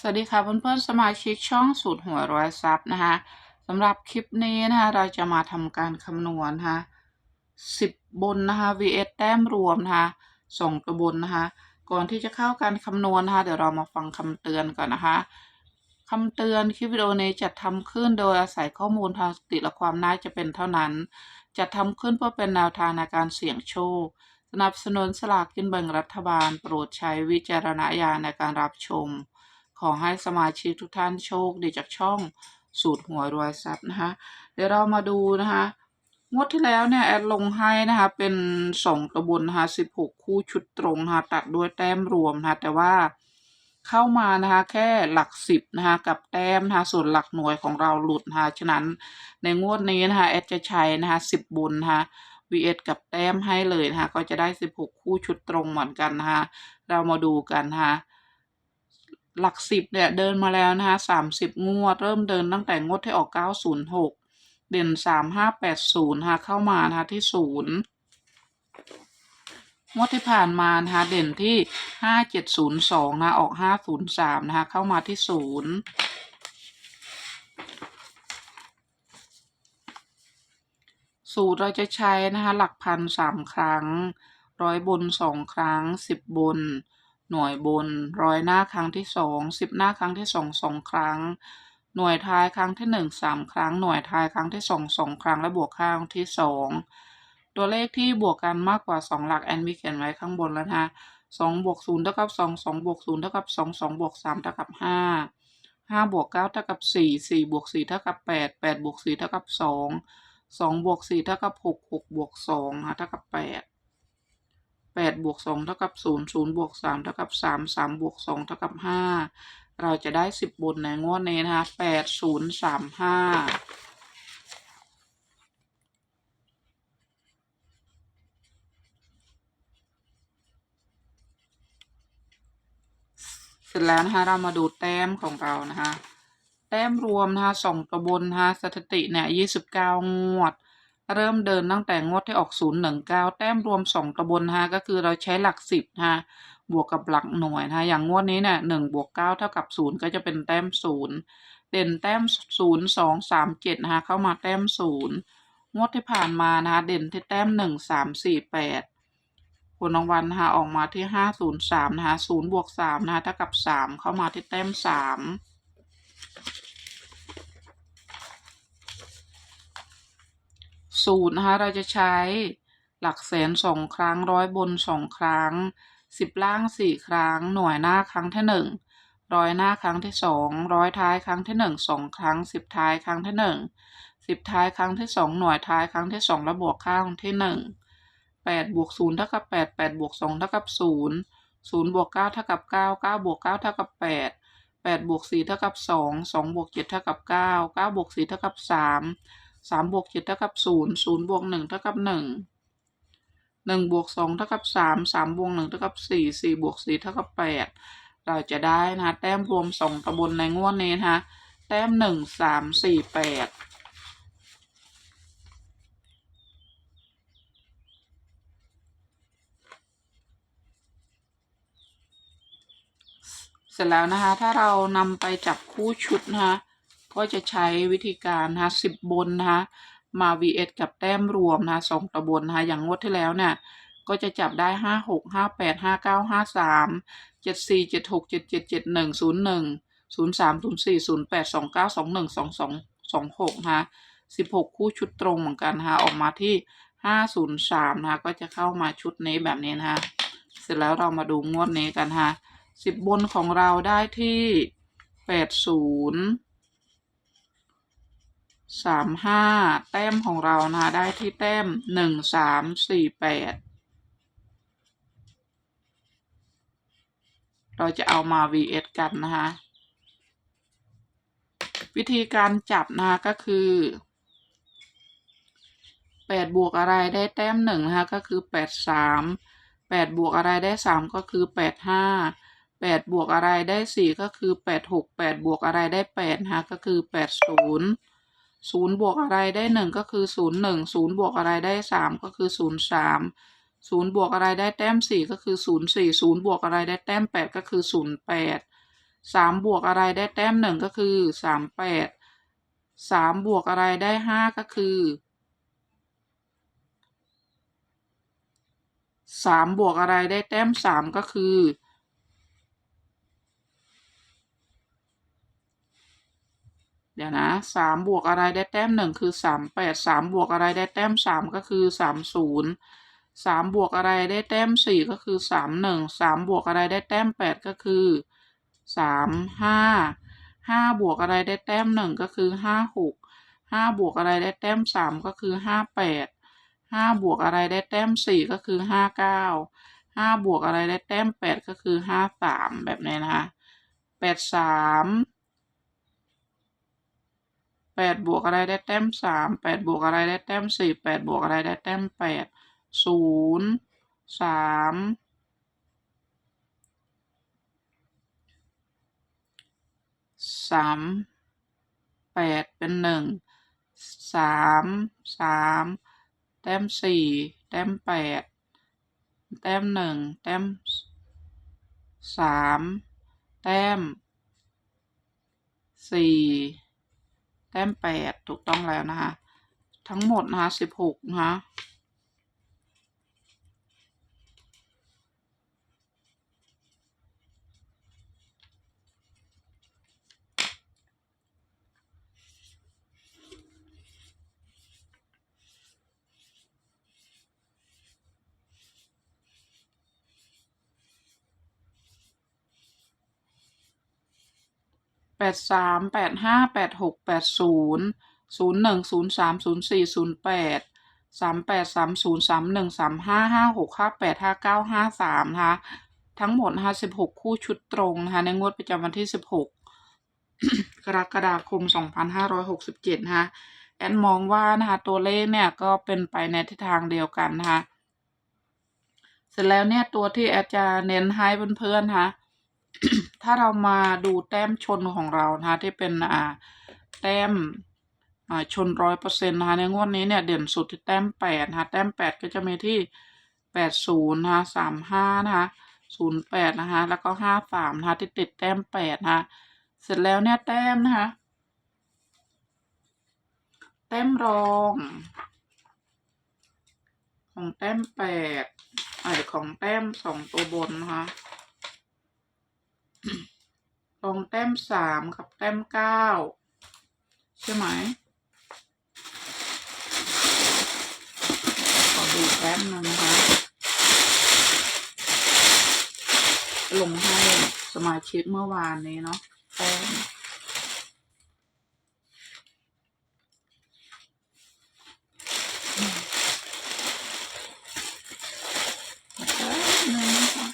สวัสดีค่ะเพื่อนๆสมาชิกช่องสูตรหัวร้อยซับนะคะสำหรับคลิปนี้นะคะเราจะมาทำการคำนวณนะคะสิบบนนะคะ vs แต้มรวมนะคะสองตัวบนนะคะ ก่อนที่จะเข้าการคำนวณนะคะเดี๋ยวเรามาฟังคำเตือนก่อนนะคะคำเตือนคลิปวิดีโอนี้จัดทำขึ้นโดยอาศัยข้อมูลทางสติและความน่าจะเป็นเท่านั้น จัดทำขึ้นเพื่อเป็นแนวทางในการเสี่ยงโชค สนับสนุนสลากกินแบ่งรัฐบาล โปรดใช้วิจารณญาณในการรับชม ขอให้สมาชิกทุกท่านโชคดีจากช่องสูตรหัวรวยทรัพย์นะคะ เดี๋ยวเรามาดูนะคะงวดที่แล้วเนี่ยแอดลงให้นะคะเป็นสองกระบวนนะคะสิบหกคู่ชุดตรงนะคะตัดด้วยแต้มรวมนะคะแต่ว่าเข้ามานะคะแค่หลักสิบนะคะกับแต้มนะคะส่วนหลักหน่วยของเราหลุดนะคะฉะนั้นในงวดนี้นะคะแอดจะใช้นะคะสิบบนนะคะ vs กับแต้มให้เลยนะคะก็จะได้สิบหกคู่ชุดตรงเหมือนกันนะคะเรามาดูกันนะคะ หลักสิบเนี่ยเดินมาแล้วนะคะสามสิบงวด เริ่มเดินตั้งแต่งวดที่ออกเก้าศูนย์หกเด่นสามห้าแปดศูนย์ค่ะเข้ามานะคะที่ศูนย์งวดที่ผ่านมานะคะเด่นที่ห้าเจ็ดศูนย์สองนะออกห้าศูนย์สามนะคะเข้ามาที่ศูนย์สูตรเราจะใช้นะคะหลักพันสามครั้งร้อยบนสองครั้งสิบบน หน่วยบนร้อยหน้าครั้งที่สองสิบหน้าครั้งที่สองสองครั้ง หน่วยท้ายครั้งที่หนึ่งสามครั้ง หน่วยท้ายครั้งที่สองสองครั้ง และบวกข้างที่สองตัวเลขที่บวกกันมากกว่าสองหลักแอนมีเขียนไว้ข้างบนแล้วนะสองบวกศูนย์เท่ากับสองสองบวกศูนย์เท่ากับสองสองบวกสามเท่ากับห้าห้าบวกเก้าเท่ากับสี่สี่บวกสี่เท่ากับแปดแปดบวกสี่เท่ากับสองสองบวกสี่เท่ากับหกหกบวกสองเท่ากับแปด แปดบวกสองเท่ากับศูนย์ศูนย์บวกสามเท่ากับสามสามบวกสองเท่ากับห้าเราจะได้สิบบนในงวดนี้นะคะแปดศูนย์สามห้าเสร็จแล้วนะคะเรามาดูแต้มของเรานะคะ แต้มรวมนะคะสองตัวบนนะคะสถิติเนี่ยยี่สิบเก้างวด เริ่มเดินตั้งแต่งวดที่ออก 0 1 9 แต้มรวม 2ตะบนฮะก็คือเราใช้หลัก 10ฮะบวกกับหลักหน่วยนะอย่างงวดนี้เนี่ย1บวก9เท่ากับ 0 ก็จะเป็นแต้ม 0 เด่นแต้ม 0 2 3 7ฮะเข้ามาแต้ม 0 งวดที่ผ่านมานะเด่นที่แต้ม 1 3 4 8คนรางวัลฮะออกมาที่ 503นะฮะ0บวก3นะฮะเท่ากับ 3 เข้ามาที่แต้ม 3 สูตรนะคะ เราจะใช้หลักแสนสองครั้งร้อยบนสองครั้งสิบล่างสี่ครั้ง หน่วยหน้าครั้งที่หนึ่งร้อยหน้าครั้งที่สองร้อยท้ายครั้งที่หนึ่งสองครั้งสิบท้ายครั้งที่หนึ่งสิบท้ายครั้งที่สองหน่วยท้ายครั้งที่สองและบวกข้างที่หนึ่งแปดบวกศูนย์เท่ากับแปดแปดบวกสองเท่ากับศูนย์ศูนย์บวกเก้าเท่ากับเก้าเก้าบวกเก้าเท่ากับแปดแปดบวกสี่เท่ากับสองสองบวกเจ็ดเท่ากับเก้าเก้าบวกสี่เท่ากับสาม สามบวกเจ็ดเท่ากับศูนย์ศูนย์บวกหนึ่งเท่ากับหนึ่งหนึ่งบวกสองเท่ากับสามสามบวกหนึ่งเท่ากับสี่สี่บวกสี่เท่ากับแปดเราจะได้นะแต้มรวมสองตะบนในงวดนี้นะคะแต้มหนึ่งสามสี่แปดเสร็จแล้วนะคะ ถ้าเรานำไปจับคู่ชุดนะคะ ก็จะใช้วิธีการนะคะสิบบนนะคะมา vs กับแต้มรวมนะคะสองตะบนนะคะอย่างงวดที่แล้วเนี่ยก็จะจับได้ห้าหกห้าแปดห้าเก้าห้าสามเจ็ดสี่เจ็ดหกเจ็ดเจ็ดเจ็ดหนึ่งศูนย์หนึ่งศูนย์สามศูนย์สี่ศูนย์แปดสองเก้าสองหนึ่งสองสองสองหกนะคะสิบหกคู่ชุดตรงเหมือนกันนะคะออกมาที่ห้าศูนย์สามนะคะก็จะเข้ามาชุดนี้แบบนี้นะคะเสร็จแล้วเรามาดูงวดนี้กันนะคะสิบบนของเราได้ที่แปดศูนย์ สามห้าแต้มของเรานะคะได้ที่แต้มหนึ่งสามสี่แปดเราจะเอามา vs กันนะคะ วิธีการจับนะคะก็คือแปดบวกอะไรได้แต้มหนึ่งนะคะก็คือแปดสามแปดบวกอะไรได้สามก็คือแปดห้าแปดบวกอะไรได้สี่ก็คือแปดหกแปดบวกอะไรได้แปดนะคะก็คือแปดศูนย์ ศูนย์บวกอะไรได้หนึ่งก็คือศูนย์หนึ่งศูนย์บวกอะไรได้สามก็คือศูนย์สามศูนย์บวกอะไรได้แต้มสี่ก็คือศูนย์สี่ศูนย์บวกอะไรได้แต้มแปดก็คือศูนย์แปดสามบวกอะไรได้แต้มหนึ่งก็คือสามแปดสามบวกอะไรได้ห้าก็คือสามบวกอะไรได้แต้มสามก็คือ เดี๋ยวนะสามบวกอะไรได้แต้มหนึ่งคือสามแปดสามบวกอะไรได้แต้มสามก็คือสามศูนย์สามบวกอะไรได้แต้มสี่ก็คือสามหนึ่งสามบวกอะไรได้แต้มแปดก็คือสามห้าห้าบวกอะไรได้แต้มหนึ่งก็คือห้าหกห้าบวกอะไรได้แต้มสามก็คือห้าแปดห้าบวกอะไรได้แต้มสี่ก็คือห้าเก้าห้าบวกอะไรได้แต้มแปดก็คือห้าสามแบบนี้นะคะแปดสาม แปดบวกอะไรได้แต้มสามแปดบวกอะไรได้แต้มสี่แปดบวกอะไรได้แต้มแปดศูนย์สามสามแปดเป็นหนึ่งสามสามแต้มสี่แต้มแปดแต้มหนึ่งแต้มสามแต้มสี่ ต้มแปดถูกต้องแล้วนะคะ ทั้งหมดนะคะสิบหกนะคะ แปดสามแปดห้าแปดหกแปดศูนย์ศูนย์หนึ่งศูนย์สามศูนย์สี่ศูนย์แปดสามแปดสามศูนย์สามหนึ่งสามห้าห้าหกห้าแปดห้าเก้าห้าสามนะคะทั้งหมดนะคะสิบหกคู่ชุดตรงนะคะในงวดประจำวันที่สิบหกกรกฎาคม2567นะคะแอนมองว่านะคะตัวเลขเนี่ยก็เป็นไปในทิศทางเดียวกันนะคะเสร็จแล้วเนี่ยตัวที่แอดจะเน้นให้เพื่อนๆนะคะ ถ้าเรามาดูแต้มชนของเรานะคะที่เป็นอ่าแต้มชนร้อยเปอร์เซ็นต์นะคะในงวดนี้เนี่ยเด่นสุดที่แต้มแปดนะคะแต้มแปดก็จะมีที่แปดศูนย์นะคะสามห้านะคะศูนย์แปดนะคะแล้วก็ห้าสามนะคะที่ติดแต้มแปดนะคะเสร็จแล้วเนี่ยแต้มนะคะแต้มรอง ของแต้มแปดไอของแต้มสองตัวบนนะคะ รงแต้มสามกับแต้มเก้าใช่ไหมขอดูแป๊บนึงนะคะลงให้สมาชิกเมื่อวานนี้เนาะแต้มแป๊บนึงนะคะ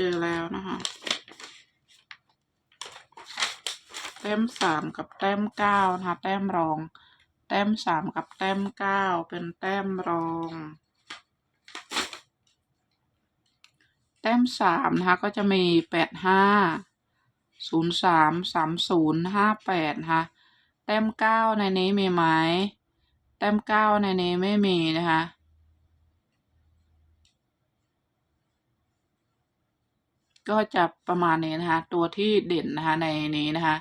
เจอแล้วนะคะแต้มสามกับแต้มเก้านะคะ แต้มรอง แต้มสามกับแต้มเก้าเป็นแต้มรอง แต้มสามนะคะก็จะมีแปดห้าศูนย์สามสามศูนย์ห้าแปดนะคะแต้มเก้าในนี้มีไหมแต้มเก้าในนี้ไม่มีนะคะ ก็จะประมาณนี้นะคะ ตัวที่เด่นนะคะในนี้นะคะ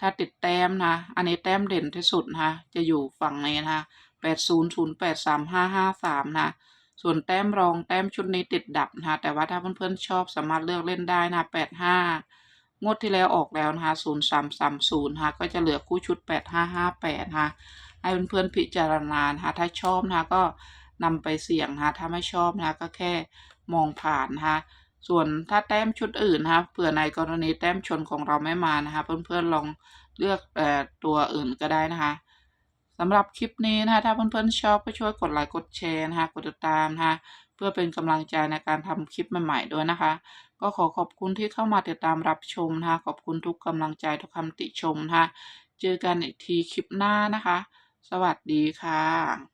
ถ้าติดแต้มนะอันนี้แต้มเด่นที่สุดนะคะจะอยู่ฝั่งนี้นะคะแปดศูนย์ศูนย์แปดสามห้าห้าสามนะส่วนแต้มรองแต้มชุดนี้ติดดับนะคะแต่ว่าถ้าเพื่อนๆชอบสามารถเลือกเล่นได้นะแปดห้างวดที่แล้วออกแล้วนะคะศูนย์สามสามศูนย์ะคะก็จะเหลือคู่ชุดแปดห้าห้าแปดนะคะให้เพื่อนๆพิจารณานะคะถ้าชอบนะคะก็นำไปเสี่ยงนะคะถ้าไม่ชอบนะคะก็แค่มองผ่านนะคะ ส่วนถ้าแต้มชุดอื่นนะคะเผื่อในกรณีแต้มชนของเราไม่มานะคะ เพื่อนๆลองเลือกตัวอื่นก็ได้นะคะสำหรับคลิปนี้นะคะถ้าเพื่อนๆชอบก็ช่วยกดไลค์กดแชร์นะคะกดติดตามนะคะเพื่อเป็นกำลังใจในการทำคลิปใหม่ๆด้วยนะคะ ก็ขอขอบคุณที่เข้ามาติดตามรับชมนะคะขอบคุณทุกกำลังใจทุกคำติชมนะคะเจอกันอีกทีคลิปหน้านะคะ สวัสดีค่ะ